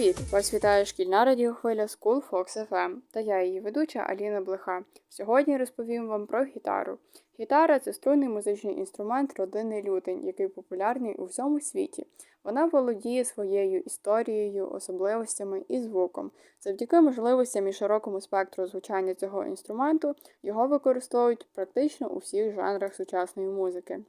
Привіт! Вас вітає шкільна радіохвиля School Fox FM та я її ведуча Аліна Блиха. Сьогодні розповім вам про гітару. Гітара це струнний музичний інструмент родини лютень, який популярний у всьому світі. Вона володіє своєю історією, особливостями і звуком. Завдяки можливостям і широкому спектру звучання цього інструменту його використовують практично у всіх жанрах сучасної музики.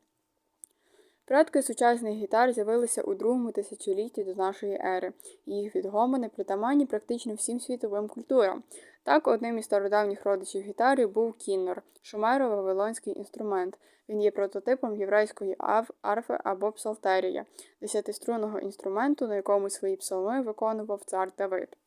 Предки сучасних гітар з'явилися у другому тисячолітті до нашої ери, їх відгомони притаманні практично всім світовим культурам. Так, одним із стародавніх родичів гітари був кіннор, шумеро-вавилонський інструмент. Він є прототипом єврейської ав, арфи або псалтерія, десятиструнного інструменту, на якому свої псалми виконував цар Давид.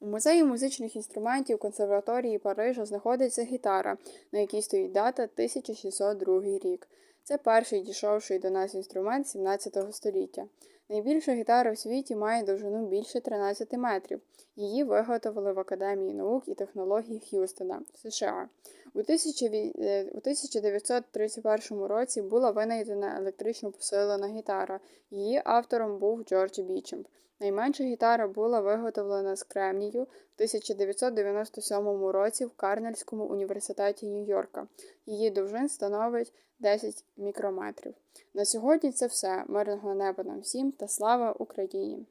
У музеї музичних інструментів консерваторії Парижа знаходиться гітара, на якій стоїть дата 1602 рік. Це перший дійшовший до нас інструмент 17 століття. Найбільша гітара в світі має довжину більше 13 метрів. Її виготовили в Академії наук і технологій Х'юстона, США. У 1931 році була винайдена електрично посилена гітара. Її автором був Джордж Бічемп. Найменша гітара була виготовлена з кремнію в 1997 році в Карнельському університеті Нью-Йорка. Її довжин становить 10 мікрометрів. На сьогодні це все. Мирного неба нам всім та слава Україні!